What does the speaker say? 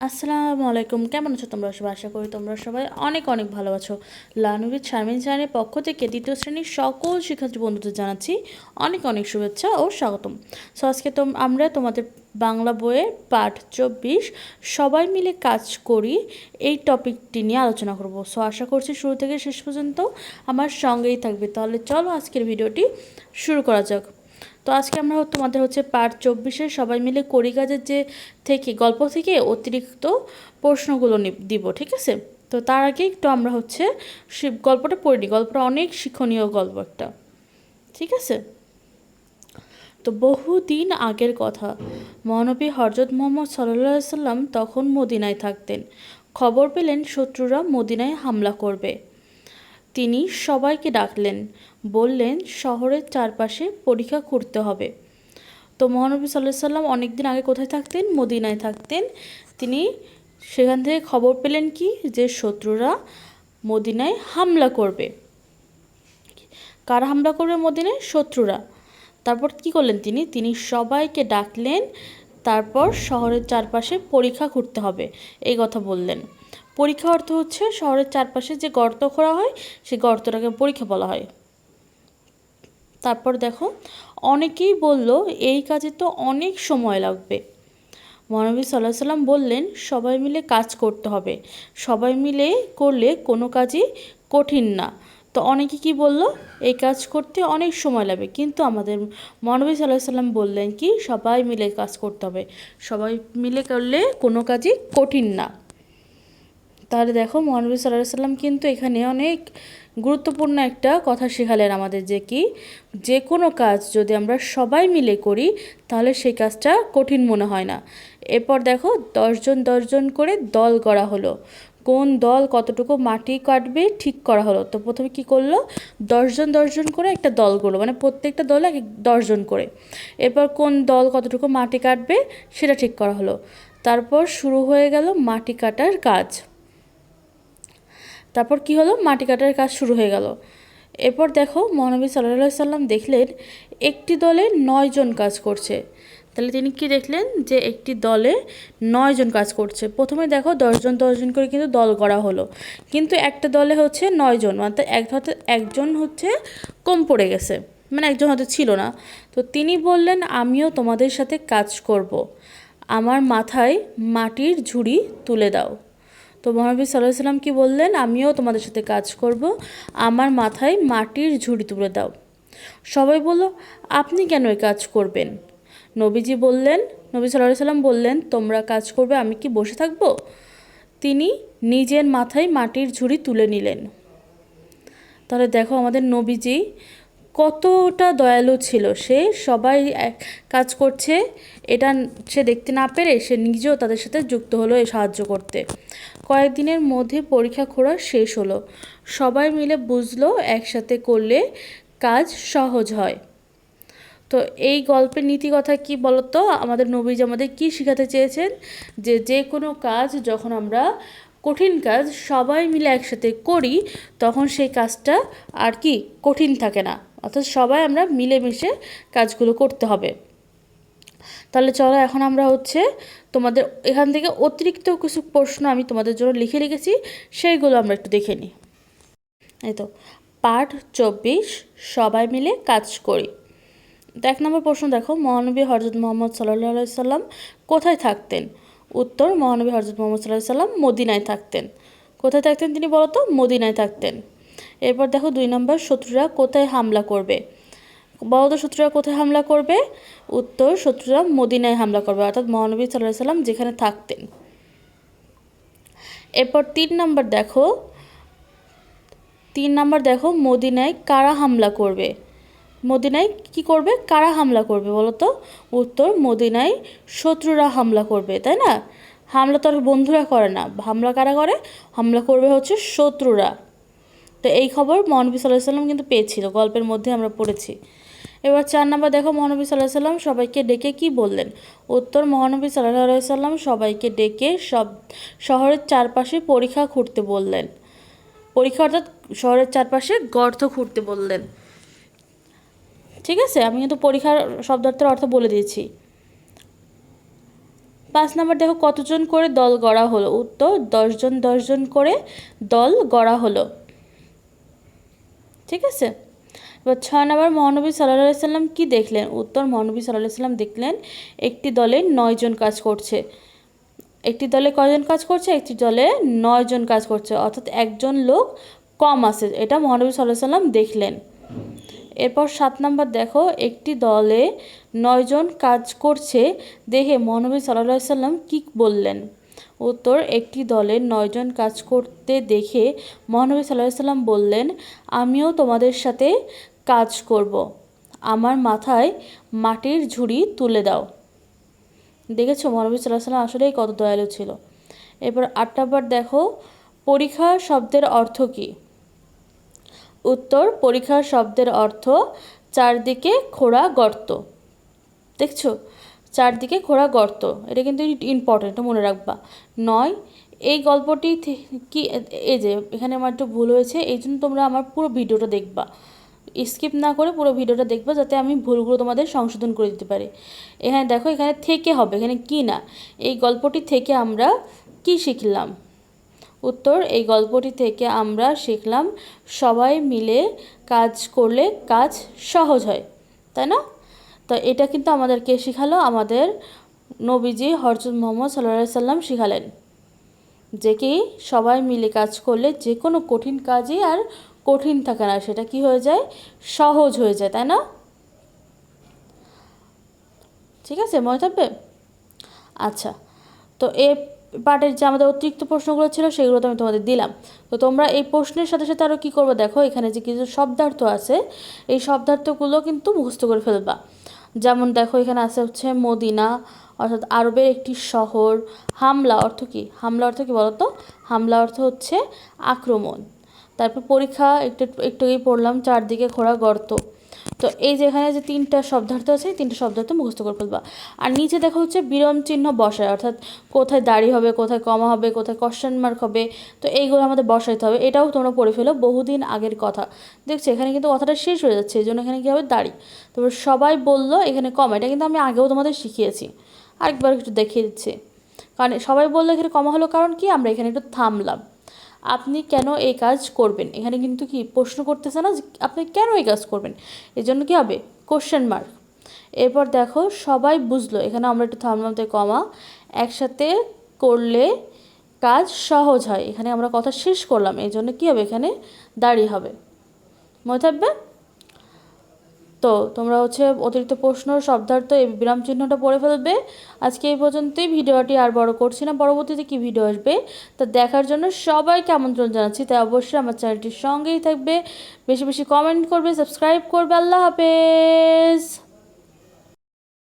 আসসালামু আলাইকুম। কেমন আছো তোমরা? সবাই আশা করি তোমরা সবাই অনেক অনেক ভালো আছো। লানুবিদ শারমিন চ্যানেলের পক্ষ থেকে দ্বিতীয় শ্রেণির সকল শিক্ষার্থী বন্ধুদের জানাচ্ছি অনেক অনেক শুভেচ্ছা ও স্বাগতম। সো আজকে তো আমরা তোমাদের বাংলা বইয়ের পাঠ চব্বিশ, সবাই মিলে কাজ করি এই টপিকটি নিয়ে আলোচনা করব। সো আশা করছি শুরু থেকে শেষ পর্যন্ত আমার সঙ্গেই থাকবে। তাহলে চলো আজকের ভিডিওটি শুরু করা যাক। তো আজকে আমরা তোমাদের হচ্ছে পার্ট চব্বিশে সবাই মিলে করি কাজের যে থেকে, গল্প থেকে অতিরিক্ত প্রশ্নগুলো দিব, ঠিক আছে? তো তার আগে একটু আমরা হচ্ছে সে গল্পটা পড়িনি গল্পটা অনেক শিক্ষণীয় গল্প একটা, ঠিক আছে? তো বহুদিন আগের কথা, মহানবী হরজত মোহাম্মদ সাল্লাহ সাল্লাম তখন মদিনায় থাকতেন। খবর পেলেন শত্রুরা মদিনায় হামলা করবে। তিনি সবাইকে ডাকলেন, বললেন, শহরের চারপাশে পরীক্ষা করতে হবে। তো মহানবী সাল্লাহ সাল্লাম অনেক দিন আগে কোথায় থাকতেন? মদিনায় থাকতেন। তিনি সেখান থেকে খবর পেলেন কি? যে শত্রুরা মদিনায় হামলা করবে। কার হামলা করবে মদিনায়? শত্রুরা। তারপর কি করলেন তিনি? তিনি সবাইকে ডাকলেন, তারপর শহরের চারপাশে পরীক্ষা করতে হবে। এই কথা বললেন। পরীক্ষা অর্থ হচ্ছে শহরের চারপাশে যে গর্ত খোঁড়া হয়, সেই গর্তটাকে পরীক্ষা বলা হয়। তারপর দেখো, অনেকেই বলল, এই কাজে তো অনেক সময় লাগবে। মহানবী সাল্লাহ সাল্লাম বললেন, সবাই মিলে কাজ করতে হবে। সবাই মিলে করলে কোনো কাজই কঠিন না। তো অনেকে কি বলল, এই কাজ করতে অনেক সময় লাগবে। কিন্তু আমাদের মহানবী সাল্লাহ সাল্লাম বললেন কি, সবাই মিলে কাজ করতে হবে। সবাই মিলে করলে কোনো কাজই কঠিন না। তাহলে দেখো মহানবী সাল্লাহ সাল্লাম কিন্তু এখানে অনেক গুরুত্বপূর্ণ একটা কথা শেখালেন আমাদের যে কি, যে কোনো কাজ যদি আমরা সবাই মিলে করি, তাহলে সেই কাজটা কঠিন মনে হয় না। এরপর দেখো দশজন দশজন করে দল করা হলো। কোন দল কতটুকু মাটি কাটবে ঠিক করা হলো। তো প্রথমে কি করল? দশজন দশজন করে একটা দল করল মানে প্রত্যেকটা দলে এক দশজন করে। এরপর কোন দল কতটুকু মাটি কাটবে সেটা ঠিক করা হলো। তারপর শুরু হয়ে গেল মাটি কাটার কাজ। তারপর কি হলো? মাটি কাটার কাজ শুরু হয়ে গেল। এরপর দেখো, মহানবী সাল্লাহ সাল্লাম দেখলেন একটি দলে নয়জন কাজ করছে। তাহলে তিনি কি দেখলেন? যে একটি দলে নয়জন কাজ করছে। প্রথমে দেখো দশজন দশজন করে কিন্তু দল করা হলো। কিন্তু একটা দলে হচ্ছে নয়জন মানে এক হয়তো একজন হচ্ছে কম পড়ে গেছে মানে একজন হয়তো ছিল না। তো তিনি বললেন, আমিও তোমাদের সাথে কাজ করব। আমার মাথায় মাটির ঝুড়ি তুলে দাও। তো মহাবীর সাল্লাহ সাল্লাম কি বললেন? আমিও তোমাদের সাথে কাজ করব। আমার মাথায় মাটির ঝুড়ি তুলে দাও। সবাই বলল, আপনি কেন এই কাজ করবেন? নবীজি বললেন, নবী সাল্লাহ সাল্লাম বললেন, তোমরা কাজ করবে, আমি কি বসে থাকব? তিনি নিজের মাথায় মাটির ঝুড়ি তুলে নিলেন। তাহলে দেখো আমাদের নবীজি কতটা দয়ালু ছিল সে, সবাই এক কাজ করছে। এটা সে দেখতে না পেরে সে নিজেও তাদের সাথে যুক্ত হলো সাহায্য করতে। কয়েকদিনের মধ্যে পরীক্ষা খোড়া শেষ হলো। সবাই মিলে বুঝলো একসাথে করলে কাজ সহজ হয়। তো এই গল্পের নীতি কথা কি বলতো? আমাদের নবীজ আমাদের কি শেখাতে চেয়েছেন? যে যে কোনো কাজ যখন আমরা কঠিন কাজ সবাই মিলে একসাথে করি, তখন সেই কাজটা আর কি কঠিন থাকে না। অর্থাৎ সবাই আমরা মিলেমিশে কাজগুলো করতে হবে। তাহলে চলো এখন আমরা হচ্ছে তোমাদের এখান থেকে অতিরিক্ত কিছু প্রশ্ন আমি তোমাদের জন্য লিখে রেখেছি, সেইগুলো আমরা একটু দেখে নিই। এই তো, পাঠ চব্বিশ, সবাই মিলে কাজ করি। এক নম্বর প্রশ্ন দেখো, মহানবী হরজত মোহাম্মদ সাল্লাহ সাল্লাম কোথায় থাকতেন? উত্তর, মহানবী হরজত মোহাম্মদ সাল্লাহ সাল্লাম মদিনায় থাকতেন। কোথায় থাকতেন তিনি বলতো মদিনায় থাকতেন। এরপর দেখো দুই নম্বর, শত্রুরা কোথায় হামলা করবে? বলতো শত্রুরা কোথায় হামলা করবে? উত্তর, শত্রুরা মদিনায় হামলা করবে, অর্থাৎ মহানবী সাল্লাহ সাল্লাম যেখানে থাকতেন। এরপর তিন নম্বর দেখো, তিন নম্বর দেখো, মদিনায় কারা হামলা করবে? মদিনায় কি করবে? কারা হামলা করবে বলতো উত্তর, মদিনায় শত্রুরা হামলা করবে, তাই না? হামলা তো আর বন্ধুরা করে না। হামলা কারা করে? হামলা করবে হচ্ছে শত্রুরা। তো এই খবর মহানবী সাল্লাহ সাল্লাম কিন্তু পেয়েছিল, গল্পের মধ্যে আমরা পড়েছি। এবার চার নাম্বার দেখো, মহানবী সাল্লাহ সাল্লাম সবাইকে ডেকে কি বললেন? উত্তর, মহানবী সাল্লাহ সাল্লাম সবাইকে ডেকে সব শহরের চারপাশে পরীক্ষা খুঁড়তে বললেন। পরীক্ষা অর্থাৎ শহরের চারপাশে গর্ত খুঁড়তে বললেন। ঠিক আছে? আমি কিন্তু পরীক্ষার শব্দার্থের অর্থ বলে দিয়েছি। পাঁচ নাম্বার দেখো, কতজন করে দল গড়া হলো? উত্তর, দশজন দশজন করে দল গড়া হলো। ঠিক আছে? এবার ছয় নম্বর, মহানবী সাল্লাহ সাল্লাম কী দেখলেন? উত্তর, মহানবী সাল্লাহ সাল্লাম দেখলেন একটি দলে নয়জন কাজ করছে। একটি দলে কয়জন কাজ করছে? একটি দলে নয়জন কাজ করছে। অর্থাৎ একজন লোক কম আছে। এটা মহানবী সাল্লাহ সাল্লাম দেখলেন। এরপর সাত নম্বর দেখো, একটি দলে নয়জন কাজ করছে। দেখে মহানবী সাল্লাহ সাল্লাম কী বললেন? উত্তর, একটি দলের নয়জন কাজ করতে দেখে মহানবী সাল্লাহ সাল্লাম বললেন, আমিও তোমাদের সাথে কাজ করব। আমার মাথায় মাটির ঝুড়ি তুলে দাও। দেখেছ, মহানবী সাল্লাহ সাল্লাম আসলেই কত দয়ালু ছিল। এরপর আট নম্বর দেখো, পরীক্ষা শব্দের অর্থ কী? উত্তর, পরীক্ষা শব্দের অর্থ চারদিকে খোঁড়া গর্ত। দেখছ চারদিকে খোঁড়া গর্ত। এটা কিন্তু ইম্পর্টেন্ট মনে রাখবা। নয়, এই গল্পটি কি, এই যে, এখানে আমার একটু ভুল হয়েছে, এই জন্য তোমরা আমার পুরো ভিডিওটা দেখবা। স্কিপ না করে পুরো ভিডিওটা দেখবা, যাতে আমি ভুলগুলো তোমাদের সংশোধন করে দিতে পারি। এখানে দেখো, এখানে থেকে হবে, এখানে কি না? এই গল্পটি থেকে আমরা কি শিখলাম? উত্তর, এই গল্পটি থেকে আমরা শিখলাম, সবাই মিলে কাজ করলে কাজ সহজ হয়। তাই না? তো এটা কিন্তু আমাদেরকে শিখালো আমাদের নবীজি হরজত মোহাম্মদ সাল্লাহ সাল্লাম শিখালেন। যে কি সবাই মিলে কাজ করলে যে কোনো কঠিন কাজই আর কঠিন থাকে না, সেটা কি হয়ে যায়? সহজ হয়ে যায়, তাই না? ঠিক আছে, মনে থাকবে? আচ্ছা তো এ পার্টের যে আমাদের অতিরিক্ত প্রশ্নগুলো ছিল সেগুলো তো আমি তোমাদের দিলাম। তো তোমরা এই প্রশ্নের সাথে সাথে আরও কী করবে? দেখো, এখানে যে কিছু শব্দার্থ আছে, এই শব্দার্থগুলো কিন্তু মুখস্থ করে ফেলবা। যেমন দেখো, এখানে আছে হচ্ছে মদিনা, অর্থাৎ আরবের একটি শহর। হামলা অর্থ কি? হামলা অর্থ কী বলতো? হামলা অর্থ হচ্ছে আক্রমণ। তারপর পরীক্ষা, একটু একটু পড়লাম, চারদিকে ঘোরা গর্ত। তো এই যেখানে যে তিনটা শব্দার্থ আছে তিনটা শব্দার্থ মুখস্থ করে ফেলবা। আর নিচে দেখা হচ্ছে বিরাম চিহ্ন বসায়, অর্থাৎ কোথায় দাড়ি হবে, কোথায় কমা হবে, কোথায় কোশ্চেন মার্ক হবে, তো এইগুলো আমাদের বসাইতে হবে। এটাও তোমরা পড়ে ফেলো, বহুদিন আগের কথা। দেখছ, এখানে কিন্তু কথাটা শেষ হয়ে যাচ্ছে এই জন্য এখানে কী হবে? দাড়ি। তারপর সবাই বলল, এখানে কমা, এটা কিন্তু আমি আগেও তোমাদের শিখিয়েছি। আরেকবার একটু দেখিয়ে দিচ্ছি। কারণ সবাই বলল এখানে কমা হলো কারণ কি? আমরা এখানে একটু থামলাম। আপনি কেন এই কাজ করবেন? এখানে কিন্তু কি প্রশ্ন করতেছে না আপনি কেন এই কাজ করবেন? এই জন্য কী হবে? কোশ্চেন মার্ক এরপর দেখো, সবাই বুঝলো। এখানে আমরা একটু থামলাম তো কমা। একসাথে করলে কাজ সহজ হয়। এখানে আমরা কথা শেষ করলাম। এই জন্য কী হবে? এখানে দাঁড়িয়ে হবে। মনে থাকবে? তো তোমরা হচ্ছে অতিরিক্ত প্রশ্ন, শব্দার্থ এই বিরাম চিহ্নটা পড়ে ফেলবে। আজকে এই পর্যন্তই। ভিডিওটি আর বড় করছি না। পরবর্তীতে কি ভিডিও আসবে তা দেখার জন্য সবাইকে আমন্ত্রণ জানাচ্ছি। তাই অবশ্যই আমার চ্যানেলটির সঙ্গেই থাকবে। বেশি বেশি কমেন্ট করবে সাবস্ক্রাইব করবে। আল্লাহ হাফেজ!